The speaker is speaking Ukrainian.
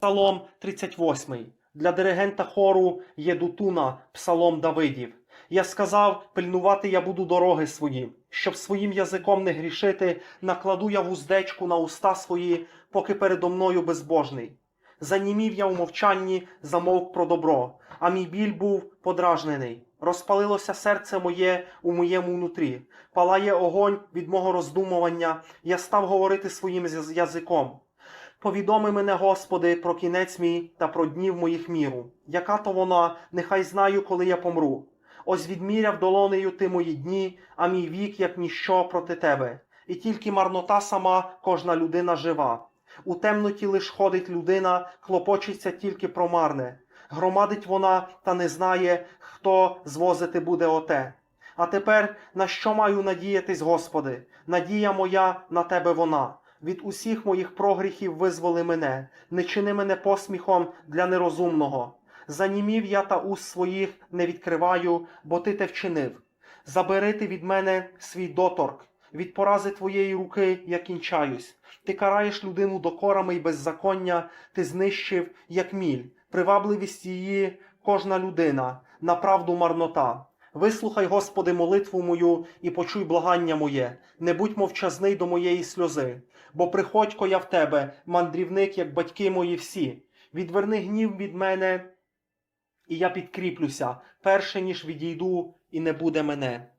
Псалом 38. Для диригента хору Єдутуна, Псалом Давидів. Я сказав, пильнувати я буду дороги свої, щоб своїм язиком не грішити, накладу я вуздечку на уста свої, поки передо мною безбожний. Занімів я у мовчанні, замовк про добро, а мій біль був подражнений. Розпалилося серце моє у моєму нутрі, палає огонь від мого роздумування, я став говорити своїм язиком. Повідоми мене, Господи, про кінець мій та про днів моїх міру. Яка то вона, нехай знаю, коли я помру. Ось відміряв долонею ти мої дні, а мій вік, як ніщо проти тебе. І тільки марнота сама кожна людина жива. У темноті лиш ходить людина, клопочеться тільки про марне. Громадить вона та не знає, хто звозити буде оте. А тепер на що маю надіятись, Господи? Надія моя на тебе вона. Від усіх моїх прогріхів визволи мене, не чини мене посміхом для нерозумного. Занімів я та уст своїх не відкриваю, бо ти те вчинив. Забери ти від мене свій доторк, від порази твоєї руки я кінчаюсь. Ти караєш людину докорами й беззаконня, ти знищив, як міль, привабливість її кожна людина, на правду марнота. Вислухай, Господи, молитву мою і почуй благання моє, не будь мовчазний до моєї сльози, бо приходько я в тебе, мандрівник, як батьки мої всі. Відверни гнів від мене, і я підкріплюся, перше ніж відійду, і не буде мене.